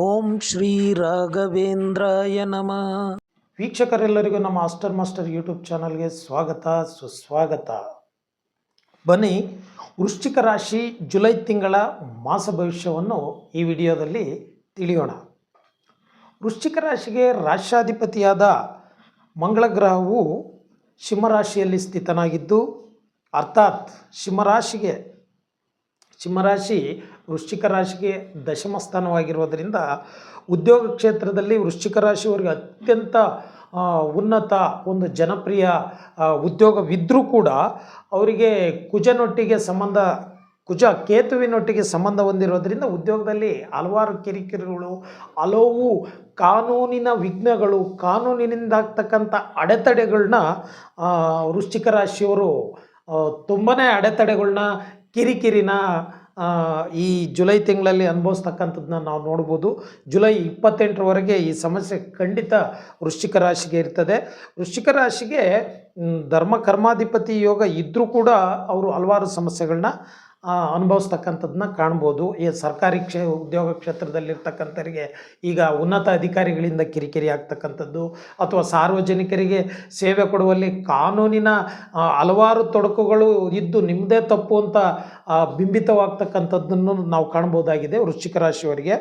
ಓಂ ಶ್ರೀ ರಾಘವೇಂದ್ರಾಯ ನಮಃ. ವೀಕ್ಷಕರೆಲ್ಲರಿಗೂ ನಮ್ಮ ಮಾಸ್ಟರ್ ಮಾಸ್ಟರ್ ಯೂಟ್ಯೂಬ್ ಚಾನಲ್ಗೆ ಸ್ವಾಗತ, ಸುಸ್ವಾಗತ. ಬನ್ನಿ, ವೃಶ್ಚಿಕ ರಾಶಿ ಜುಲೈ ತಿಂಗಳ ಮಾಸ ಭವಿಷ್ಯವನ್ನು ಈ ವಿಡಿಯೋದಲ್ಲಿ ತಿಳಿಯೋಣ. ವೃಶ್ಚಿಕ ರಾಶಿಗೆ ರಾಷ್ಟ್ರಾಧಿಪತಿಯಾದ ಮಂಗಳ ಗ್ರಹವು ಸಿಂಹರಾಶಿಯಲ್ಲಿ ಸ್ಥಿತನಾಗಿದ್ದು, ಅರ್ಥಾತ್ ಸಿಂಹರಾಶಿಗೆ ಸಿಂಹರಾಶಿ ವೃಶ್ಚಿಕ ರಾಶಿಗೆ ದಶಮ ಸ್ಥಾನವಾಗಿರೋದರಿಂದ ಉದ್ಯೋಗ ಕ್ಷೇತ್ರದಲ್ಲಿ ವೃಶ್ಚಿಕ ರಾಶಿಯವರಿಗೆ ಅತ್ಯಂತ ಉನ್ನತ ಒಂದು ಜನಪ್ರಿಯ ಉದ್ಯೋಗವಿದ್ದರೂ ಕೂಡ ಅವರಿಗೆ ಕುಜನೊಟ್ಟಿಗೆ ಸಂಬಂಧ, ಕುಜ ಕೇತುವಿನೊಟ್ಟಿಗೆ ಸಂಬಂಧ ಹೊಂದಿರೋದ್ರಿಂದ ಉದ್ಯೋಗದಲ್ಲಿ ಹಲವಾರು ಕಿರಿಕಿರಿಗಳು, ಹಲವು ಕಾನೂನಿನ ವಿಘ್ನಗಳು, ಕಾನೂನಿನಿಂದಾಗ್ತಕ್ಕಂಥ ಅಡೆತಡೆಗಳನ್ನ ವೃಶ್ಚಿಕ ರಾಶಿಯವರು ತುಂಬಾ ಅಡೆತಡೆಗಳನ್ನ ಕಿರಿಕಿರಿನ ಈ ಜುಲೈ ತಿಂಗಳಲ್ಲಿ ಅನುಭವಿಸ್ತಕ್ಕಂಥದ್ದನ್ನ ನಾವು ನೋಡ್ಬೋದು. ಜುಲೈ ಇಪ್ಪತ್ತೆಂಟರವರೆಗೆ ಈ ಸಮಸ್ಯೆ ಖಂಡಿತ ವೃಶ್ಚಿಕ ರಾಶಿಗೆ ಇರ್ತದೆ. ವೃಶ್ಚಿಕ ರಾಶಿಗೆ ಧರ್ಮ, ಕರ್ಮಾಧಿಪತಿ ಯೋಗ ಇದ್ದರೂ ಕೂಡ ಅವರು ಹಲವಾರು ಸಮಸ್ಯೆಗಳನ್ನ ಅನುಭವಿಸ್ತಕ್ಕಂಥದ್ದನ್ನ ಕಾಣ್ಬೋದು. ಈ ಸರ್ಕಾರಿ ಕ್ಷೇ, ಉದ್ಯೋಗ ಕ್ಷೇತ್ರದಲ್ಲಿರ್ತಕ್ಕಂಥವರಿಗೆ ಈಗ ಉನ್ನತ ಅಧಿಕಾರಿಗಳಿಂದ ಕಿರಿಕಿರಿ ಆಗ್ತಕ್ಕಂಥದ್ದು ಅಥವಾ ಸಾರ್ವಜನಿಕರಿಗೆ ಸೇವೆ ಕೊಡುವಲ್ಲಿ ಕಾನೂನಿನ ಹಲವಾರು ತೊಡಕುಗಳು ಇದ್ದು ನಿಮ್ಮದೇ ತಪ್ಪು ಅಂತ ಬಿಂಬಿತವಾಗ್ತಕ್ಕಂಥದ್ದನ್ನು ನಾವು ಕಾಣ್ಬೋದಾಗಿದೆ ವೃಶ್ಚಿಕ ರಾಶಿಯವರಿಗೆ.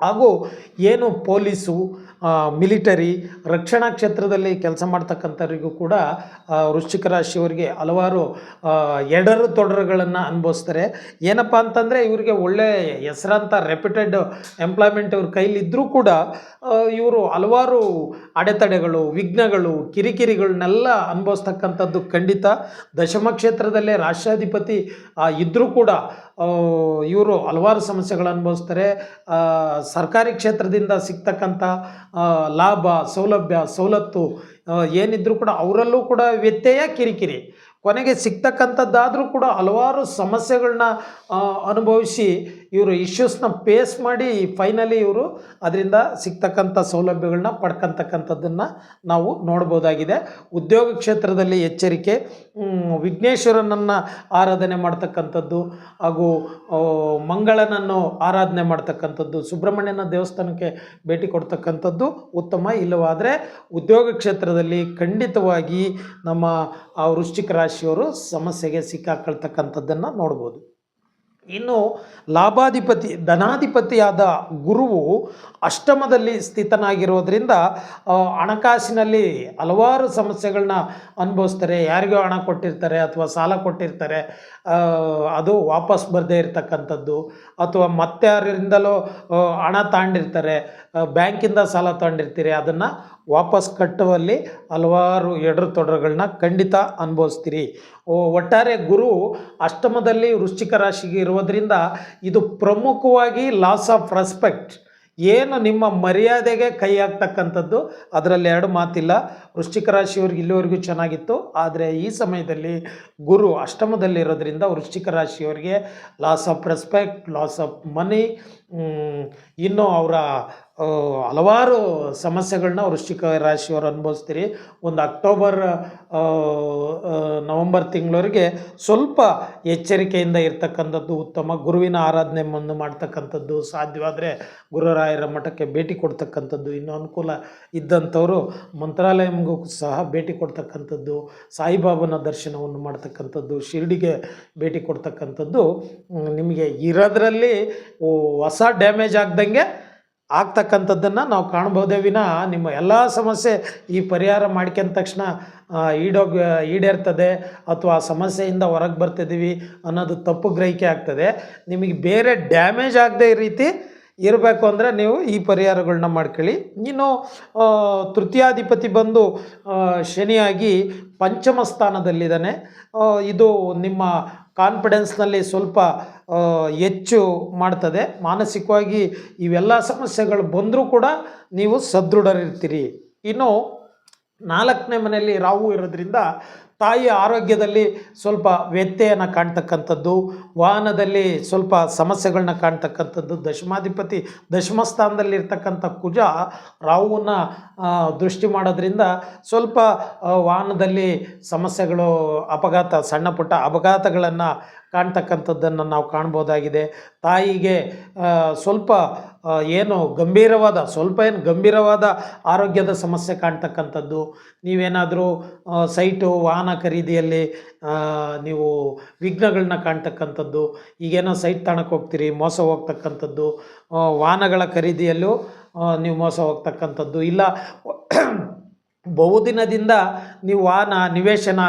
ಹಾಗೂ ಏನು ಪೊಲೀಸು ಮಿಲಿಟರಿ ರಕ್ಷಣಾ ಕ್ಷೇತ್ರದಲ್ಲಿ ಕೆಲಸ ಮಾಡ್ತಕ್ಕಂಥವರಿಗೂ ಕೂಡ ವೃಶ್ಚಿಕ ರಾಶಿಯವರಿಗೆ ಹಲವಾರು ಎಡರು ತೊಡರುಗಳನ್ನು ಅನುಭವಿಸ್ತಾರೆ. ಏನಪ್ಪ ಅಂತಂದರೆ, ಇವರಿಗೆ ಒಳ್ಳೆ ಹೆಸರಂತ ರೆಪ್ಯುಟೆಡ್ ಎಂಪ್ಲಾಯ್ಮೆಂಟ್ ಇವ್ರ ಕೈಲಿದ್ದರೂ ಕೂಡ ಇವರು ಹಲವಾರು ಅಡೆತಡೆಗಳು, ವಿಘ್ನಗಳು, ಕಿರಿಕಿರಿಗಳನ್ನೆಲ್ಲ ಅನುಭವಿಸ್ತಕ್ಕಂಥದ್ದು ಖಂಡಿತ. ದಶಮ ಕ್ಷೇತ್ರದಲ್ಲೇ ರಾಷ್ಟ್ರಾಧಿಪತಿ ಇದ್ದರೂ ಕೂಡ ಇವರು ಹಲವಾರು ಸಮಸ್ಯೆಗಳು ಅನುಭವಿಸ್ತಾರೆ. ಸರ್ಕಾರಿ ಕ್ಷೇತ್ರದಿಂದ ಸಿಗ್ತಕ್ಕಂಥ ಲಾಭ, ಸೌಲಭ್ಯ, ಸವಲತ್ತು ಏನಿದ್ರೂ ಕೂಡ ಅವರಲ್ಲೂ ಕೂಡ ವ್ಯತ್ಯಯ ಕಿರಿಕಿರಿ. ಕೊನೆಗೆ ಸಿಗ್ತಕ್ಕಂಥದ್ದಾದರೂ ಕೂಡ ಹಲವಾರು ಸಮಸ್ಯೆಗಳನ್ನ ಅನುಭವಿಸಿ ಇವರು ಇಶ್ಯೂಸ್ನ ಪೇಸ್ ಮಾಡಿ ಫೈನಲಿ ಇವರು ಅದರಿಂದ ಸಿಗ್ತಕ್ಕಂಥ ಸೌಲಭ್ಯಗಳನ್ನ ಪಡ್ಕೊತಕ್ಕಂಥದ್ದನ್ನು ನಾವು ನೋಡ್ಬೋದಾಗಿದೆ. ಉದ್ಯೋಗ ಕ್ಷೇತ್ರದಲ್ಲಿ ಎಚ್ಚರಿಕೆ ವಿಘ್ನೇಶ್ವರನನ್ನು ಆರಾಧನೆ ಮಾಡ್ತಕ್ಕಂಥದ್ದು ಹಾಗೂ ಮಂಗಳನನ್ನು ಆರಾಧನೆ ಮಾಡ್ತಕ್ಕಂಥದ್ದು, ಸುಬ್ರಹ್ಮಣ್ಯನ ದೇವಸ್ಥಾನಕ್ಕೆ ಭೇಟಿ ಕೊಡ್ತಕ್ಕಂಥದ್ದು ಉತ್ತಮ. ಇಲ್ಲವಾದರೆ ಉದ್ಯೋಗ ಕ್ಷೇತ್ರದಲ್ಲಿ ಖಂಡಿತವಾಗಿ ನಮ್ಮ ಆ ವೃಶ್ಚಿಕ ರಾಶಿಯವರು ಸಮಸ್ಯೆಗೆ ಸಿಕ್ಕಾಕೊಳ್ತಕ್ಕಂಥದ್ದನ್ನು ನೋಡ್ಬೋದು. ಇನ್ನು ಲಾಭಾಧಿಪತಿ, ಧನಾಧಿಪತಿಯಾದ ಗುರುವು ಅಷ್ಟಮದಲ್ಲಿ ಸ್ಥಿತನಾಗಿರೋದ್ರಿಂದ ಹಣಕಾಸಿನಲ್ಲಿ ಹಲವಾರು ಸಮಸ್ಯೆಗಳನ್ನ ಅನುಭವಿಸ್ತಾರೆ. ಯಾರಿಗೋ ಹಣ ಕೊಟ್ಟಿರ್ತಾರೆ ಅಥವಾ ಸಾಲ ಕೊಟ್ಟಿರ್ತಾರೆ. ಅದು ವಾಪಸ್ ಬರದೇ ಇರತಕ್ಕಂಥದ್ದು. ಅಥವಾ ಮತ್ತೆ ಯಾರಿಂದಲೋ ಹಣ ತಾಂಡಿರ್ತಾರೆ. ಬ್ಯಾಂಕಿಂದ ಸಾಲ ತಗೊಂಡಿರ್ತೀರಿ ಅದನ್ನು ವಾಪಸ್ ಕಟ್ಟುವಲ್ಲಿ ಹಲವಾರು ಎಡರು ತೊಡರುಗಳನ್ನ ಖಂಡಿತ ಅನುಭವಿಸ್ತೀರಿ. ಓ- ಒಟ್ಟಾರೆ ಗುರು, ಅಷ್ಟಮದಲ್ಲಿ ವೃಶ್ಚಿಕ ರಾಶಿಗೆ ಇರುವುದರಿಂದ ಇದು ಪ್ರಮುಖವಾಗಿ ಲಾಸ್ ಆಫ್ ರೆಸ್ಪೆಕ್ಟ್ ಏನು ನಿಮ್ಮ ಮರ್ಯಾದೆಗೆ ಕೈ ಹಾಕ್ತಕ್ಕಂಥದ್ದು, ಅದರಲ್ಲಿ ಎರಡು ಮಾತಿಲ್ಲ. ವೃಶ್ಚಿಕ ರಾಶಿಯವ್ರಿಗೆ ಇಲ್ಲಿವರೆಗೂ ಚೆನ್ನಾಗಿತ್ತು. ಆದರೆ ಈ ಸಮಯದಲ್ಲಿ ಗುರು ಅಷ್ಟಮದಲ್ಲಿರೋದ್ರಿಂದ ವೃಶ್ಚಿಕ ರಾಶಿಯವರಿಗೆ loss of respect loss of money ಇನ್ನು ಅವರ ಹಲವಾರು ಸಮಸ್ಯೆಗಳನ್ನ ವೃಶ್ಚಿಕ ರಾಶಿಯವರು ಅನುಭವಿಸ್ತೀರಿ. ಒಂದು ಅಕ್ಟೋಬರ್ ನವಂಬರ್ ತಿಂಗಳವರೆಗೆ ಸ್ವಲ್ಪ ಎಚ್ಚರಿಕೆಯಿಂದ ಇರ್ತಕ್ಕಂಥದ್ದು ಉತ್ತಮ. ಗುರುವಿನ ಆರಾಧನೆ ಮುಂದೆ ಮಾಡ್ತಕ್ಕಂಥದ್ದು ಸಾಧ್ಯವಾದರೆ ಗುರುರಾಯರ ಮಠಕ್ಕೆ ಭೇಟಿ ಕೊಡ್ತಕ್ಕಂಥದ್ದು. ಇನ್ನೂ ಅನುಕೂಲ ಇದ್ದಂಥವರು ಮಂತ್ರಾಲಯಗೂ ಸಹ ಭೇಟಿ ಕೊಡ್ತಕ್ಕಂಥದ್ದು. ಸಾಯಿಬಾಬನ ದರ್ಶನವನ್ನು ಮಾಡ್ತಕ್ಕಂಥದ್ದು. ಶಿರ್ಡಿಗೆ ಭೇಟಿ ಕೊಡ್ತಕ್ಕಂಥದ್ದು. ನಿಮಗೆ ಇರೋದ್ರಲ್ಲಿ ಹೊಸ ಡ್ಯಾಮೇಜ್ ಆಗ್ದಂಗೆ ಆಗ್ತಕ್ಕಂಥದ್ದನ್ನು ನಾವು ಕಾಣ್ಬೋದೇ ವಿನ ನಿಮ್ಮ ಎಲ್ಲ ಸಮಸ್ಯೆ ಈ ಪರಿಹಾರ ಮಾಡ್ಕೊಂಡ ತಕ್ಷಣ ಈಡೋಗ, ಈಡೇರ್ತದೆ ಅಥವಾ ಆ ಸಮಸ್ಯೆಯಿಂದ ಹೊರಗೆ ಬರ್ತಿದ್ದೀವಿ ಅನ್ನೋದು ತಪ್ಪು ಗ್ರಹಿಕೆ ಆಗ್ತದೆ. ನಿಮಗೆ ಬೇರೆ ಡ್ಯಾಮೇಜ್ ಆಗದೆ ಈ ರೀತಿ ಇರಬೇಕು ಅಂದರೆ ನೀವು ಈ ಪರಿಹಾರಗಳನ್ನ ಮಾಡ್ಕೊಳ್ಳಿ. ಇನ್ನು ತೃತೀಯಾಧಿಪತಿ ಬಂದು ಶನಿಯಾಗಿ ಪಂಚಮ ಸ್ಥಾನದಲ್ಲಿದ್ದಾನೆ. ಇದು ನಿಮ್ಮ ಕಾನ್ಫಿಡೆನ್ಸ್ನಲ್ಲಿ ಸ್ವಲ್ಪ ಹೆಚ್ಚು ಮಾಡ್ತದೆ. ಮಾನಸಿಕವಾಗಿ ಇವೆಲ್ಲ ಸಮಸ್ಯೆಗಳು ಬಂದರೂ ಕೂಡ ನೀವು ಸದೃಢರಿರ್ತೀರಿ. ಇನ್ನು ನಾಲ್ಕನೇ ಮನೆಯಲ್ಲಿ ರಾಹು ಇರೋದ್ರಿಂದ ತಾಯಿಯ ಆರೋಗ್ಯದಲ್ಲಿ ಸ್ವಲ್ಪ ವ್ಯತ್ಯಯನ ಕಾಣ್ತಕ್ಕಂಥದ್ದು, ವಾಹನದಲ್ಲಿ ಸ್ವಲ್ಪ ಸಮಸ್ಯೆಗಳನ್ನ ಕಾಣ್ತಕ್ಕಂಥದ್ದು, ದಶಮಾಧಿಪತಿ ದಶಮಸ್ಥಾನದಲ್ಲಿರ್ತಕ್ಕಂಥ ಕುಜ ರಾಹುವನ್ನ ದೃಷ್ಟಿ ಮಾಡೋದ್ರಿಂದ ಸ್ವಲ್ಪ ವಾಹನದಲ್ಲಿ ಸಮಸ್ಯೆಗಳು, ಅಪಘಾತ, ಸಣ್ಣ ಪುಟ್ಟ ಅಪಘಾತಗಳನ್ನು ಕಾಣ್ತಕ್ಕಂಥದ್ದನ್ನು ನಾವು ಕಾಣ್ಬೋದಾಗಿದೆ. ತಾಯಿಗೆ ಸ್ವಲ್ಪ ಏನು ಗಂಭೀರವಾದ, ಸ್ವಲ್ಪ ಏನು ಗಂಭೀರವಾದ ಆರೋಗ್ಯದ ಸಮಸ್ಯೆ ಕಾಣ್ತಕ್ಕಂಥದ್ದು. ನೀವೇನಾದರೂ ಸೈಟು, ವಾಹನ ಖರೀದಿಯಲ್ಲಿ ನೀವು ವಿಘ್ನಗಳನ್ನ ಕಾಣ್ತಕ್ಕಂಥದ್ದು, ಈಗೇನೋ ಸೈಟ್ ತಾಣಕ್ಕೆ ಹೋಗ್ತೀರಿ, ಮೋಸ ಹೋಗ್ತಕ್ಕಂಥದ್ದು ವಾಹನಗಳ ಖರೀದಿಯಲ್ಲೂ ನೀವು ಮೋಸ ಹೋಗ್ತಕ್ಕಂಥದ್ದು. ಇಲ್ಲ ಬಹುದಿನದಿಂದ ನೀವು ವಾಹನ, ನಿವೇಶನ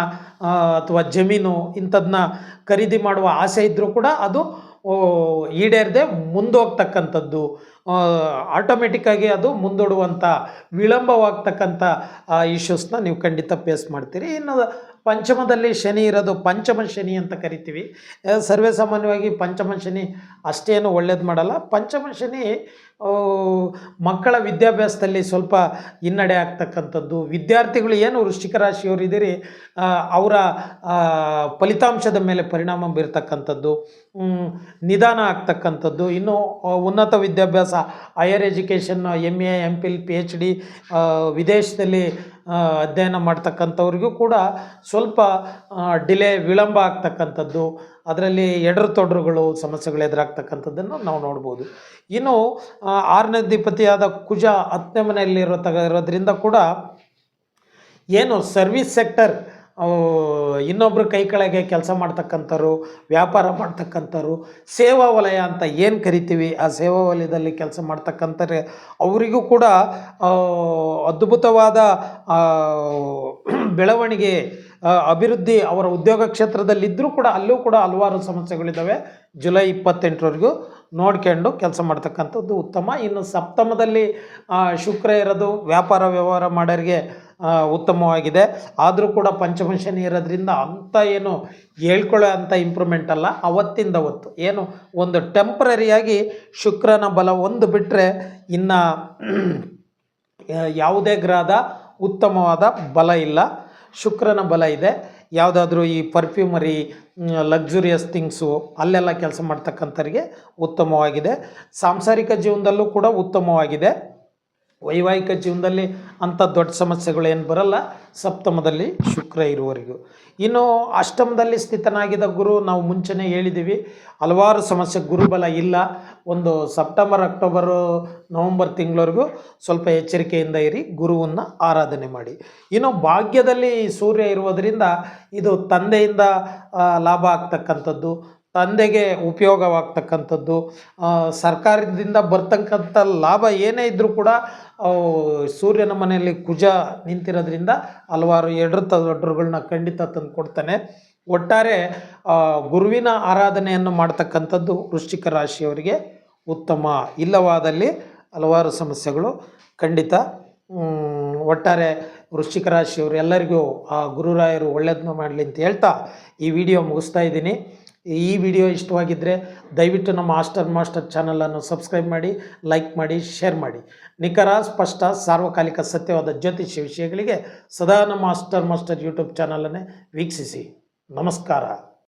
ಅಥವಾ ಜಮೀನು ಇಂಥದನ್ನ ಖರೀದಿ ಮಾಡುವ ಆಸೆ ಇದ್ದರೂ ಕೂಡ ಅದು ಈಡೇರದೆ ಮುಂದೋಗ್ತಕ್ಕಂಥದ್ದು. ಆಟೋಮೆಟಿಕ್ಕಾಗಿ ಅದು ಮುಂದೂಡುವಂಥ ವಿಳಂಬವಾಗ್ತಕ್ಕಂಥ ಇಶ್ಯೂಸ್ನ ನೀವು ಖಂಡಿತ ಫೇಸ್ ಮಾಡ್ತೀರಿ. ಇನ್ನು ಪಂಚಮದಲ್ಲಿ ಶನಿ ಇರೋದು ಪಂಚಮ ಶನಿ ಅಂತ ಕರಿತೀವಿ. ಸರ್ವೇ ಸಾಮಾನ್ಯವಾಗಿ ಪಂಚಮ ಶನಿ ಅಷ್ಟೇನು ಒಳ್ಳೇದು ಮಾಡಲ್ಲ. ಪಂಚಮ ಶನಿ ಮಕ್ಕಳ ವಿದ್ಯಾಭ್ಯಾಸದಲ್ಲಿ ಸ್ವಲ್ಪ ಹಿನ್ನಡೆ ಆಗ್ತಕ್ಕಂಥದ್ದು. ವಿದ್ಯಾರ್ಥಿಗಳು ಏನು ವೃಶ್ಚಿಕ ರಾಶಿಯವರು ಇದ್ದೀರಿ ಅವರ ಫಲಿತಾಂಶದ ಮೇಲೆ ಪರಿಣಾಮ ಬೀರ್ತಕ್ಕಂಥದ್ದು. ನಿಧಾನ ಆಗ್ತಕ್ಕಂಥದ್ದು. ಇನ್ನು ಉನ್ನತ ವಿದ್ಯಾಭ್ಯಾಸ higher education M A M Phil P H D ವಿದೇಶದಲ್ಲಿ ಅಧ್ಯಯನ ಮಾಡ್ತಕ್ಕಂಥವ್ರಿಗೂ ಕೂಡ ಸ್ವಲ್ಪ ಡಿಲೇ ವಿಳಂಬ ಆಗ್ತಕ್ಕಂಥದ್ದು, ಅದರಲ್ಲಿ ಎಡರು ತೊಡರುಗಳು, ಸಮಸ್ಯೆಗಳು ಎದುರಾಗ್ತಕ್ಕಂಥದ್ದನ್ನು ನಾವು ನೋಡ್ಬೋದು. ಇನ್ನು ಆರನೇ ಅಧಿಪತಿಯಾದ ಕುಜ ಹತ್ತನೇ ಮನೆಯಲ್ಲಿರೋ ತಗ ಇರೋದ್ರಿಂದ ಕೂಡ ಏನು ಸರ್ವಿಸ್ ಸೆಕ್ಟರ್ ಇನ್ನೊಬ್ಬರ ಕೈ ಕೆಳಗೆ ಕೆಲಸ ಮಾಡ್ತಕ್ಕಂಥವ್ರು, ವ್ಯಾಪಾರ ಮಾಡ್ತಕ್ಕಂಥವ್ರು, ಸೇವಾ ವಲಯ ಅಂತ ಏನು ಕರಿತೀವಿ, ಆ ಸೇವಾ ವಲಯದಲ್ಲಿ ಕೆಲಸ ಮಾಡ್ತಕ್ಕಂಥವ್ರೆ, ಅವರಿಗೂ ಕೂಡ ಅದ್ಭುತವಾದ ಬೆಳವಣಿಗೆ ಅಭಿವೃದ್ಧಿ ಅವರ ಉದ್ಯೋಗ ಕ್ಷೇತ್ರದಲ್ಲಿದ್ದರೂ ಕೂಡ ಅಲ್ಲೂ ಕೂಡ ಹಲವಾರು ಸಮಸ್ಯೆಗಳಿದ್ದಾವೆ ಜುಲೈ ಇಪ್ಪತ್ತೆಂಟರವರೆಗೂ ನೋಡ್ಕೊಂಡು ಕೆಲಸ ಮಾಡ್ತಕ್ಕಂಥದ್ದು ಉತ್ತಮ. ಇನ್ನು ಸಪ್ತಮದಲ್ಲಿ ಶುಕ್ರ ಇರೋದು ವ್ಯಾಪಾರ ವ್ಯವಹಾರ ಮಾಡೋರಿಗೆ ಉತ್ತಮವಾಗಿದೆ. ಆದರೂ ಕೂಡ ಪಂಚಮಶನಿ ಇರೋದ್ರಿಂದ ಅಂಥ ಏನು ಹೇಳ್ಕೊಳ್ಳೋ ಅಂಥ ಇಂಪ್ರೂವ್ಮೆಂಟ್ ಅಲ್ಲ. ಅವತ್ತಿಂದ ಅವತ್ತು. ಏನು ಒಂದು ಟೆಂಪ್ರರಿಯಾಗಿ ಶುಕ್ರನ ಬಲ ಒಂದು ಬಿಟ್ಟರೆ ಇನ್ನು ಯಾವುದೇ ಗ್ರಹದ ಉತ್ತಮವಾದ ಬಲ ಇಲ್ಲ. ಶುಕ್ರನ ಬಲ ಇದೆ. ಯಾವುದಾದ್ರೂ ಈ ಪರ್ಫ್ಯೂಮರಿ ಲಕ್ಸುರಿಯಸ್ ಥಿಂಗ್ಸು ಅಲ್ಲೆಲ್ಲ ಕೆಲಸ ಮಾಡ್ತಕ್ಕಂಥವ್ರಿಗೆ ಉತ್ತಮವಾಗಿದೆ. ಸಾಂಸಾರಿಕ ಜೀವನದಲ್ಲೂ ಕೂಡ ಉತ್ತಮವಾಗಿದೆ. ವೈವಾಹಿಕ ಜೀವನದಲ್ಲಿ ಅಂಥ ದೊಡ್ಡ ಸಮಸ್ಯೆಗಳು ಏನು ಬರಲ್ಲ. ಸಪ್ತಮದಲ್ಲಿ ಶುಕ್ರ ಇರುವವರೆಗೂ. ಇನ್ನು ಅಷ್ಟಮದಲ್ಲಿ ಸ್ಥಿತನಾಗಿದ್ದ ಗುರು ನಾವು ಮುಂಚೆನೇ ಹೇಳಿದ್ದೀವಿ. ಹಲವಾರು ಸಮಸ್ಯೆ ಗುರುಬಲ ಇಲ್ಲ. ಒಂದು ಸೆಪ್ಟೆಂಬರ್, ಅಕ್ಟೋಬರು, ನವಂಬರ್ ತಿಂಗಳವರೆಗೂ ಸ್ವಲ್ಪ ಎಚ್ಚರಿಕೆಯಿಂದ ಇರಿ. ಗುರುವನ್ನು ಆರಾಧನೆ ಮಾಡಿ. ಇನ್ನು ಭಾಗ್ಯದಲ್ಲಿ ಸೂರ್ಯ ಇರುವುದರಿಂದ ಇದು ತಂದೆಯಿಂದ ಲಾಭ ಆಗ್ತಕ್ಕಂಥದ್ದು. ತಂದೆಗೆ ಉಪಯೋಗವಾಗ್ತಕ್ಕಂಥದ್ದು ಸರ್ಕಾರದಿಂದ ಬರ್ತಕ್ಕಂಥ ಲಾಭ ಏನೇ ಇದ್ದರೂ ಕೂಡ ಸೂರ್ಯನ ಮನೆಯಲ್ಲಿ ಕುಜ ನಿಂತಿರೋದ್ರಿಂದ ಹಲವಾರು ಎಡರು ತೊಡರುಗಳನ್ನ ಖಂಡಿತ ತಂದು ಕೊಡ್ತಾನೆ. ಒಟ್ಟಾರೆ ಗುರುವಿನ ಆರಾಧನೆಯನ್ನು ಮಾಡ್ತಕ್ಕಂಥದ್ದು ವೃಶ್ಚಿಕ ರಾಶಿಯವರಿಗೆ ಉತ್ತಮ. ಇಲ್ಲವಾದಲ್ಲಿ ಹಲವಾರು ಸಮಸ್ಯೆಗಳು ಖಂಡಿತ ಒಟ್ಟಾರೆ ವೃಶ್ಚಿಕ ರಾಶಿಯವರು ಎಲ್ಲರಿಗೂ ಆ, ಗುರುರಾಯರು ಒಳ್ಳೇದನ್ನ ಮಾಡಲಿ ಅಂತ ಹೇಳ್ತಾ ಈ ವಿಡಿಯೋ ಮುಗಿಸ್ತಾ ಇದ್ದೀನಿ. ಈ ವಿಡಿಯೋ ಇಷ್ಟವಾಗಿದ್ದರೆ ದಯವಿಟ್ಟು ನಮ್ಮ ಆಸ್ಟರ್ ಮಾಸ್ಟರ್ ಚಾನಲನ್ನು ಸಬ್ಸ್ಕ್ರೈಬ್ ಮಾಡಿ ಲೈಕ್ ಮಾಡಿ ಶೇರ್ ಮಾಡಿ. ನಿಖರ, ಸ್ಪಷ್ಟ, ಸಾರ್ವಕಾಲಿಕ, ಸತ್ಯವಾದ ಜ್ಯೋತಿಷ್ಯ ವಿಷಯಗಳಿಗೆ ಸದಾ ನಮ್ಮ ಆಸ್ಟರ್ ಮಾಸ್ಟರ್ ಯೂಟ್ಯೂಬ್ ಚಾನಲನ್ನೇ ವೀಕ್ಷಿಸಿ. ನಮಸ್ಕಾರ.